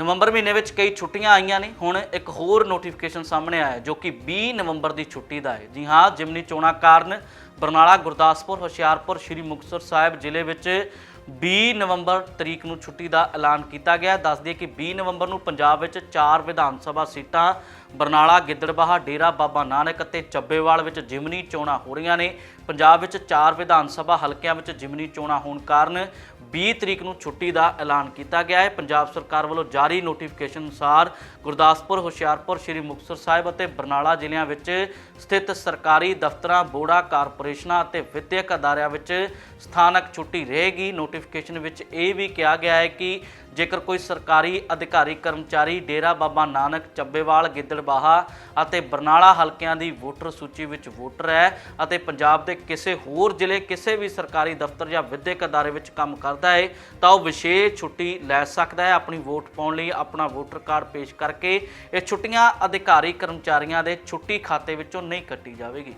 ਨਵੰਬਰ ਮਹੀਨੇ ਵਿੱਚ ਕਈ ਛੁੱਟੀਆਂ ਆਈਆਂ ਨੇ ਹੁਣ ਇੱਕ ਹੋਰ ਨੋਟੀਫਿਕੇਸ਼ਨ ਸਾਹਮਣੇ ਆਇਆ ਜੋ ਕਿ 20 ਨਵੰਬਰ ਦੀ ਛੁੱਟੀ ਦਾ ਹੈ ਜੀ ਹਾਂ, ਜਿਮਨੀ ਚੋਣਾਂ ਕਾਰਨ ਬਰਨਾਲਾ, ਗੁਰਦਾਸਪੁਰ, ਹੁਸ਼ਿਆਰਪੁਰ, ਸ਼੍ਰੀ ਮੁਕਤਸਰ ਸਾਹਿਬ ਜ਼ਿਲ੍ਹੇ ਵਿੱਚ 20 ਨਵੰਬਰ ਤਰੀਕ ਨੂੰ ਛੁੱਟੀ ਦਾ ਐਲਾਨ ਕੀਤਾ ਗਿਆ ਹੈ। ਦੱਸ ਦਈਏ ਕਿ 20 ਨਵੰਬਰ ਨੂੰ ਪੰਜਾਬ ਵਿੱਚ ਚਾਰ ਵਿਧਾਨ ਸਭਾ ਸੀਟਾਂ ਬਰਨਾਲਾ, ਗਿੱਦੜਬਾਹਾ, ਡੇਰਾ ਬਾਬਾ ਨਾਨਕ ਅਤੇ ਚੱਬੇਵਾਲ ਵਿੱਚ ਜਿਮਨੀ ਚੋਣਾਂ ਹੋ ਰਹੀਆਂ ਨੇ। ਪੰਜਾਬ ਵਿੱਚ ਚਾਰ ਵਿਧਾਨ ਸਭਾ ਹਲਕਿਆਂ ਵਿੱਚ ਜਿਮਨੀ ਚੋਣਾਂ ਹੋਣ ਕਾਰਨ 20 ਤਰੀਕ ਨੂੰ ਛੁੱਟੀ ਦਾ ਐਲਾਨ ਕੀਤਾ ਗਿਆ ਹੈ। ਪੰਜਾਬ ਸਰਕਾਰ ਵੱਲੋਂ ਜਾਰੀ ਨੋਟੀਫਿਕੇਸ਼ਨ ਅਨੁਸਾਰ ਗੁਰਦਾਸਪੁਰ, ਹੁਸ਼ਿਆਰਪੁਰ, ਸ਼੍ਰੀ ਮੁਕਤਸਰ ਸਾਹਿਬ ਅਤੇ ਬਰਨਾਲਾ ਜ਼ਿਲ੍ਹਿਆਂ ਵਿੱਚ ਸਥਿਤ ਸਰਕਾਰੀ ਦਫ਼ਤਰਾਂ ਬੋਰਡਾਂ ਕਾਰਪੋਰੇਸ਼ਨਾਂ ਅਤੇ ਵਿੱਦਿਅਕ ਅਦਾਰਿਆਂ ਵਿੱਚ ਸਥਾਨਕ ਛੁੱਟੀ ਰਹੇਗੀ। ਨੋਟੀਫਿਕੇਸ਼ਨ ਵਿੱਚ ਇਹ ਵੀ ਕਿਹਾ ਗਿਆ ਹੈ ਕਿ ਜੇਕਰ ਕੋਈ ਸਰਕਾਰੀ ਅਧਿਕਾਰੀ, ਕਰਮਚਾਰੀ, ਡੇਰਾ ਬਾਬਾ ਨਾਨਕ, ਚੱਬੇਵਾਲ ਗਿੱਦੜ ਗਿੱਦੜਬਾਹਾ ਅਤੇ ਬਰਨਾਲਾ ਹਲਕਿਆਂ ਦੀ ਵੋਟਰ ਸੂਚੀ ਵਿੱਚ ਵੋਟਰ ਹੈ ਅਤੇ ਪੰਜਾਬ ਦੇ ਕਿਸੇ ਹੋਰ ਜ਼ਿਲ੍ਹੇ, ਕਿਸੇ ਵੀ ਸਰਕਾਰੀ ਦਫ਼ਤਰ ਜਾਂ ਵਿਦਿਅਕ ਅਦਾਰੇ ਵਿੱਚ ਕੰਮ ਕਰਦਾ ਹੈ, ਤਾਂ ਉਹ ਵਿਸ਼ੇਸ਼ ਛੁੱਟੀ ਲੈ ਸਕਦਾ ਹੈ ਆਪਣੀ ਵੋਟ ਪਾਉਣ ਲਈ, ਆਪਣਾ ਵੋਟਰ ਕਾਰਡ ਪੇਸ਼ ਕਰਕੇ ਇਹ ਛੁੱਟੀਆਂ ਅਧਿਕਾਰੀ ਕਰਮਚਾਰੀਆਂ ਦੇ ਛੁੱਟੀ ਖਾਤੇ ਵਿੱਚੋਂ ਨਹੀਂ ਕੱਟੀ ਜਾਵੇਗੀ।